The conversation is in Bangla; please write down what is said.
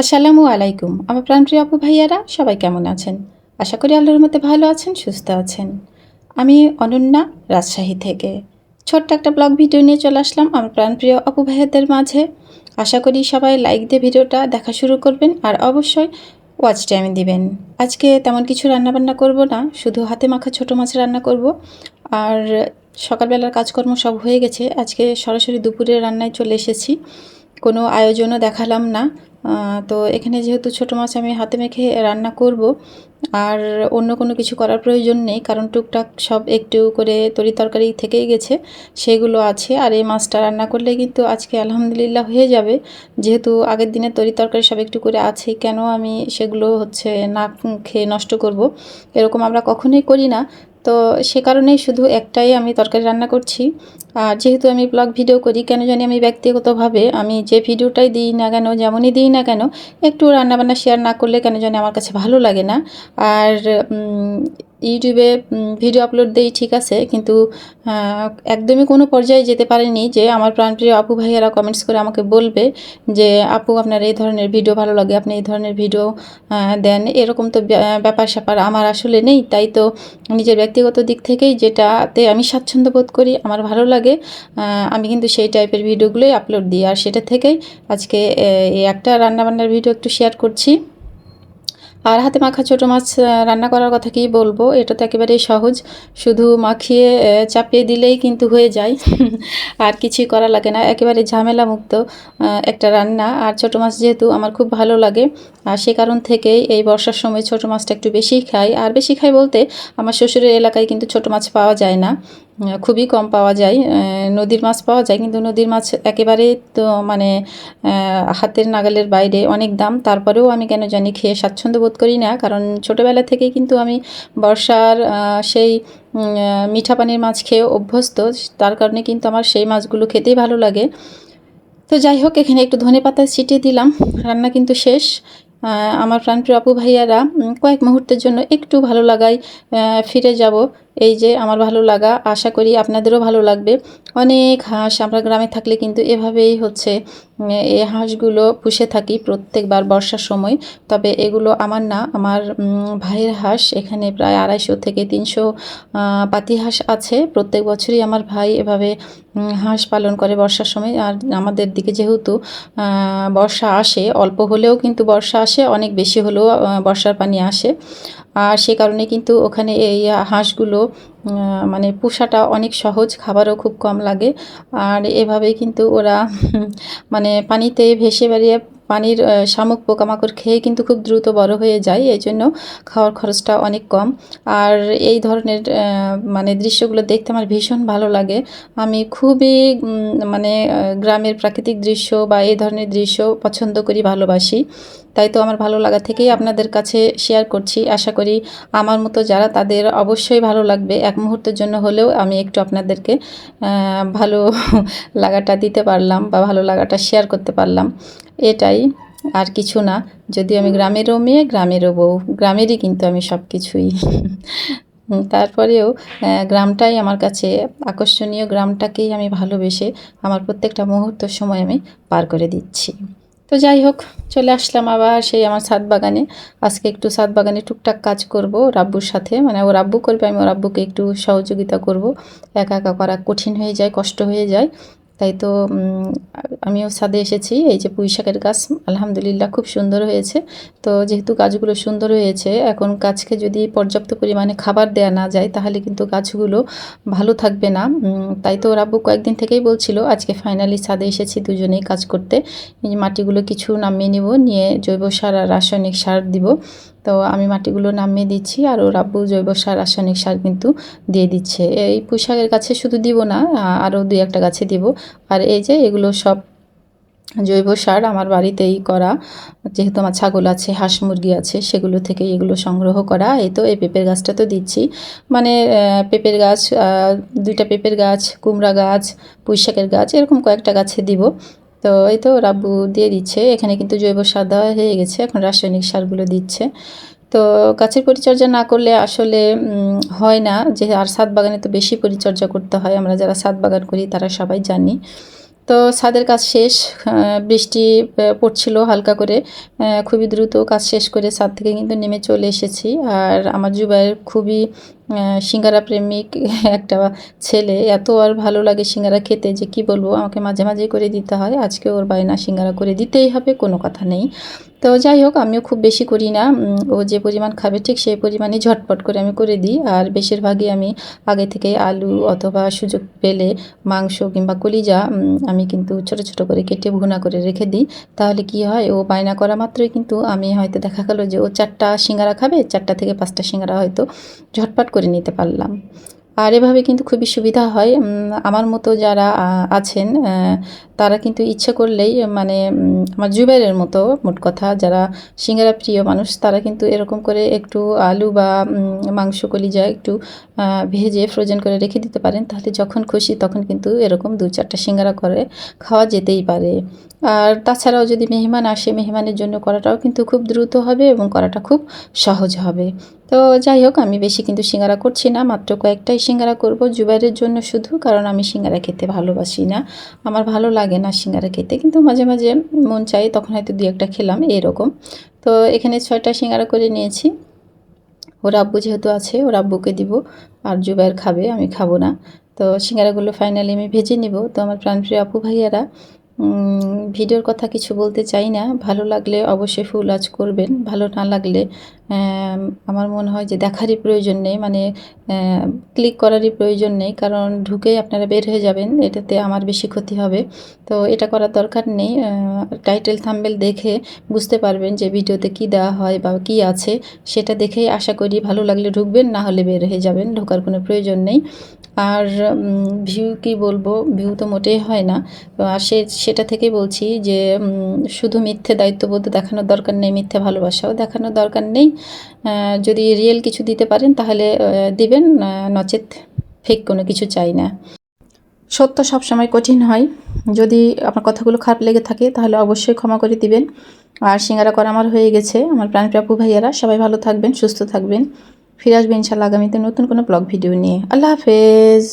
আসসালামু আলাইকুম। আমার প্রাণপ্রিয় আপু ভাইয়ারা, সবাই কেমন আছেন? আশা করি আল্লাহর মধ্যে ভালো আছেন, সুস্থ আছেন। আমি অনন্যা, রাজশাহী থেকে। ছোট্ট একটা ব্লগ ভিডিও নিয়ে চলে আসলাম আমার প্রাণপ্রিয় আপু ভাইয়াদের মাঝে। আশা করি সবাই লাইক দিয়ে ভিডিওটা দেখা শুরু করবেন আর অবশ্যই ওয়াচ টাইম দিবেন। আজকে তেমন কিছু রান্নাবান্না করব না, শুধু হাতে মাখা ছোটো মাছ রান্না করব। আর সকালবেলার কাজকর্ম সব হয়ে গেছে। আজকে সরাসরি দুপুরে রান্নায় চলে এসেছি। কোনো আয়োজনও দেখালাম না। তো এখানে যেহেতু ছোটো মাছ আমি হাতে মেখে রান্না করব, আর অন্য কোনো কিছু করার প্রয়োজন নেই, কারণ টুকটাক সব একটু করে তরি তরকারি থেকেই গেছে, সেগুলো আছে, আর এই মাছটা রান্না করলে কিন্তু আজকে আলহামদুলিল্লাহ হয়ে যাবে। যেহেতু আগের দিনে তরি তরকারি সব একটু করে আছে, কেন আমি সেগুলো হচ্ছে না খেয়ে নষ্ট করব? এরকম আমরা কখনোই করি না। তো সে কারণেই শুধু একটাই আমি তরকারি রান্না করছি। আর যেহেতু আমি ব্লগ ভিডিও করি, কেন জানি আমি ব্যক্তিগতভাবে আমি যে ভিডিওটাই দিই না কেন, যেমনই দিই না কেন, একটু রান্নাবান্না শেয়ার না করলে কেন জানি আমার কাছে ভালো লাগে না। আর ইউটিউবে ভিডিও আপলোড দেই, ঠিক আছে, কিন্তু একদমই কোনো পর্যায়ে যেতে পারেনি যে আমার প্রাণপ্রিয় আপু ভাইয়েরা কমেন্টস করে আমাকে বলবে যে, আপু, আপনার এই ধরনের ভিডিও ভালো লাগে, আপনি এই ধরনের ভিডিও দেন। এরকম তো ব্যাপার স্যাপার আমার আসলে নেই। তাই তো নিজের ব্যক্তিগত দিক থেকেই যেটাতে আমি স্বাচ্ছন্দ্য বোধ করি, আমার ভালো লাগে আহ, আমি কিন্তু সেই টাইপের ভিডিওগুলোই আপলোড দিই। আর সেটা থেকেই আজকে এই একটা রান্নাবান্নার ভিডিও একটু শেয়ার করছি। আর হাতে মাখা ছোটো মাছ রান্না করার কথা কি বলব? এটা তো একেবারেই সহজ। শুধু মাখিয়ে চাপিয়ে দিলেই কিন্তু হয়ে যায়। আর কিছুই করা লাগে না। একেবারে ঝামেলা মুক্ত একটা রান্না। আর ছোটো মাছ যেহেতু আমার খুব ভালো লাগে আর সে কারণ থেকেই এই বর্ষার সময় ছোটো মাছটা একটু বেশি খাই। আর বেশি খাই বলতে আমার শ্বশুরের এলাকায় কিন্তু ছোটো মাছ পাওয়া যায় না। খুবই কম পাওয়া যায়। নদীর মাছ পাওয়া যায়, কিন্তু নদীর মাছ একেবারে তো মানে হাতের নাগালের বাইরে অনেক দাম। তারপরেও আমি কেন জানি খেয়ে স্বাচ্ছন্দ্য বোধ করি না, কারণ ছোটোবেলা থেকেই কিন্তু আমি বর্ষার সেই মিঠা পানির মাছ খেয়ে অভ্যস্ত। তার কারণে কিন্তু আমার সেই মাছগুলো খেতেই ভালো লাগে। তো যাই হোক, এখানে একটু ধনে পাতা ছিটিয়ে দিলাম। রান্না কিন্তু শেষ। আমার প্রাণপ্রিয় আপু ভাইয়ারা কয়েক মুহূর্তের জন্য একটু ভালো লাগায় ফিরে যাব। এই যে আমার ভালো লাগা, আশা করি আপনাদেরও ভালো লাগবে। অনেক হাঁস আমরা গ্রামে থাকলে কিন্তু এভাবেই হচ্ছে এই হাঁসগুলো পুষে থাকি প্রত্যেকবার বর্ষার সময়। তবে এগুলো আমার না, আমার ভাইয়ের হাঁস, এখানে প্রায় আড়াইশো থেকে তিনশো পাতি হাঁস আছে। প্রত্যেক বছরই আমার ভাই এভাবে হাঁস পালন করে বর্ষার সময়। আর আমাদের দিকে যেহেতু বর্ষা আসে, অল্প হলেও কিন্তু বর্ষা আসে, অনেক বেশি হলেও বর্ষার পানি আসে। আর সে কারণে কিন্তু ওখানে এই হাঁসগুলো মানে পোষাটা অনেক সহজ, খাবারও খুব কম লাগে। আর এভাবেই কিন্তু ওরা মানে পানিতে ভেসে বেরিয়ে পানির শামুক, পোকামাকড় খেয়ে কিন্তু খুব দ্রুত বড় হয়ে যায় এই জন্য খাওয়ার খরচটা অনেক কম। আর এই ধরনের মানে দৃশ্যগুলো দেখতে আমার ভীষণ ভালো লাগে। আমি খুবই মানে গ্রামের প্রাকৃতিক দৃশ্য বা এই ধরনের দৃশ্য পছন্দ করি, ভালোবাসি। তাই তো আমার ভালো লাগা থেকেই আপনাদের কাছে শেয়ার করছি। আশা করি আমার মতো যারা, তাদের অবশ্যই ভালো লাগবে। এক মুহূর্তের জন্য হলেও আমি একটু আপনাদেরকে ভালো লাগাটা দিতে পারলাম বা ভালো লাগাটা শেয়ার করতে পারলাম। এটাই আর কিছু না। যদি আমি গ্রামেরও মেয়ে, গ্রামেরও বউ, গ্রামেরই কিন্তু আমি সব কিছুই তারপরেও গ্রামটাই আমার কাছে আকর্ষণীয়। গ্রামটাকেই আমি ভালোবেসে আমার প্রত্যেকটা মুহূর্ত সময় আমি পার করে দিচ্ছি। তো যাই হোক, চলে আসলাম আবার সেই আমার ছাদ বাগানে। আজকে একটু ছাদ বাগানে টুকটাক কাজ করব রাব্বুর সাথে। মানে ও রাব্বু করবে, আমি ও রাব্বুকে একটু সহযোগিতা করব। একা একা করা কঠিন হয়ে যায়, কষ্ট হয়ে যায়। তাই তো আমিও ছাদে এসেছি, এই যে পুঁই শাকের গাছ, আলহামদুলিল্লাহ খুব সুন্দর হয়েছে। তো যেহেতু গাছগুলো সুন্দর হয়েছে, এখন গাছকে যদি পর্যাপ্ত পরিমাণে খাবার দেওয়া না যায়, তাহলে কিন্তু গাছগুলো ভালো থাকবে না। তাই তো রাব্বু কয়েকদিন থেকেই বলছিল, আজকে ফাইনালি ছাদে এসেছি দুজনেই কাজ করতে। মাটিগুলো কিছু নামিয়ে নিব, নিয়ে জৈব সার আর রাসায়নিক সার দিব। তো আমি মাটিগুলো নামিয়ে দিচ্ছি আর ও রাব্বু জৈব সার, রাসায়নিক সার কিন্তু দিয়ে দিচ্ছে। এই পুঁইশাকের গাছে শুধু দিব না, আরও দুই একটা গাছে দিব। আর এই যে এগুলো সব জৈব সার আমার বাড়িতেই করা। যেহেতু আমার ছাগল আছে, হাঁস মুরগি আছে, সেগুলো থেকে এগুলো সংগ্রহ করা। এই তো এই পেঁপের গাছটা তো দিচ্ছি। মানে পেঁপের গাছ দুইটা পেঁপের গাছ, কুমড়া গাছ, পুঁইশাকের গাছ, এরকম কয়েকটা গাছে দিব। তো এই তো রাব্বু দিয়ে দিচ্ছে। এখানে কিন্তু জৈব সার দেওয়া হয়ে গেছে, এখন রাসায়নিক সারগুলো দিচ্ছে। তো গাছের পরিচর্যা না করলে আসলে হয় না যে আর ছাদ বাগানে তো বেশি পরিচর্যা করতে হয়, আমরা যারা ছাদ বাগান করি তারা সবাই জানি। তো ছাদের কাজ শেষ বৃষ্টি পড়ছিল হালকা করে খুবই দ্রুত কাজ শেষ করে ছাদ থেকে কিন্তু নেমে চলে এসেছি। আর আমার জুবাইয়ের খুবই সিঙ্গারা প্রেমিক, একটা ছেলে, এত আর ভালো লাগে সিঙ্গারা খেতে যে কি বলব, আমাকে মাঝে মাঝেই করে দিতে হয়। আজকে ওর বায়না সিঙ্গারা করে দিতেই হবে, কোনো কথা নেই। তো যাই হোক, আমিও খুব বেশি করি না। ও যে পরিমাণ খাবে ঠিক সেই পরিমাণই ঝটপট করে আমি করে দিই। আর বেশিরভাগই আমি আগে থেকে আলু অথবা সুযোগ পেলে মাংস কিংবা কলিজা আমি কিন্তু ছোট ছোট করে কেটে ভুনা করে রেখে দিই। তাহলে কি হয়, ও বায়না করা মাত্রই কিন্তু আমি হয়তো দেখা গেলো যে ও চারটা সিঙ্গারা খাবে, চারটা থেকে পাঁচটা সিঙ্গারা হয়তো ঝটপট করে নিতে পারলাম। আর এভাবে কিন্তু খুবই সুবিধা হয়। আমার মতো যারা আছেন তারা কিন্তু ইচ্ছে করলেই মানে আমার জুবাইরের মতো মোট কথা যারা সিঙ্গারা প্রিয় মানুষ, তারা কিন্তু এরকম করে একটু আলু বা মাংস কলিজা একটু ভেজে ফ্রোজেন করে রেখে দিতে পারেন। তাহলে যখন খুশি তখন কিন্তু এরকম দু চারটা সিঙ্গারা করে খাওয়া যেতেই পারে। আর তাছাড়াও যদি মেহমান আসে, মেহমানের জন্য করাটাও কিন্তু খুব দ্রুত হবে এবং করাটা খুব সহজ হবে। তো যাই হোক, আমি বেশি কিন্তু সিঙ্গারা করছি না, মাত্র কয়েকটাই সিঙ্গারা করব জুবাইরের জন্য শুধু, কারণ আমি সিঙ্গারা খেতে ভালোবাসি না। আমার ভালো লাগে না সিঙ্গারা খেতে, কিন্তু মাঝে মাঝে মন চাই তখন হয়তো দু একটা খেলাম, এরকম। তো এখানে ছয়টা সিঙ্গারা করে নিয়েছি। ওর আব্বু যেহেতু আছে, ওর আব্বুকে দিব, আর জুবাইর খাবে, আমি খাব না। তো সিঙ্গারাগুলো ফাইনালি আমি ভেজে নিব। তো আমার প্রাণপ্রিয় আপু ভাইয়ারা ভিডিওর কথা কিছু বলতে চাই না। ভালো লাগলে অবশ্যই ফুল আজ করবেন, ভালো না লাগলে আমার মনে হয় যে দেখারই প্রয়োজন নেই মানে ক্লিক করারই প্রয়োজন নেই, কারণ ঢুকেই আপনারা বের হয়ে যাবেন, এটাতে আমার বেশি ক্ষতি হবে। তো এটা করার দরকার নেই টাইটেল থাম্বেল দেখে বুঝতে পারবেন যে ভিডিওতে কি দেওয়া হয় বা কি আছে, সেটা দেখেই আশা করি ভালো লাগলে ঢুকবেন, না হলে বের হয়ে যাবেন, ঢোকার কোনো প্রয়োজন নেই। আর ভিউ কি বলব ভিউ তো মোটেই হয় না। আর সে, সেটা থেকেই বলছি যে শুধু মিথ্যে দায়িত্ববোধ দেখানোর দরকার নেই, মিথ্যে ভালোবাসাও দেখানোর দরকার নেই। যদি রিয়েল কিছু দিতে পারেন, তাহলে দিবেন নচেত ফেক কোনো কিছু চাই না। সত্য সবসময় কঠিন হয়। যদি আপনার কথাগুলো খারাপ লেগে থাকে, তাহলে অবশ্যই ক্ষমা করে দিবেন। আর সিঙ্গারা করা আমার হয়ে গেছে, আমার প্রাণপ্রাপু ভাইয়ারা, সবাই ভালো থাকবেন, সুস্থ থাকবেন। ফিরে আসবেন ইনশাল্লাহ আগামীতে নতুন কোনো ব্লগ ভিডিও নিয়ে। আল্লাহ হাফেজ।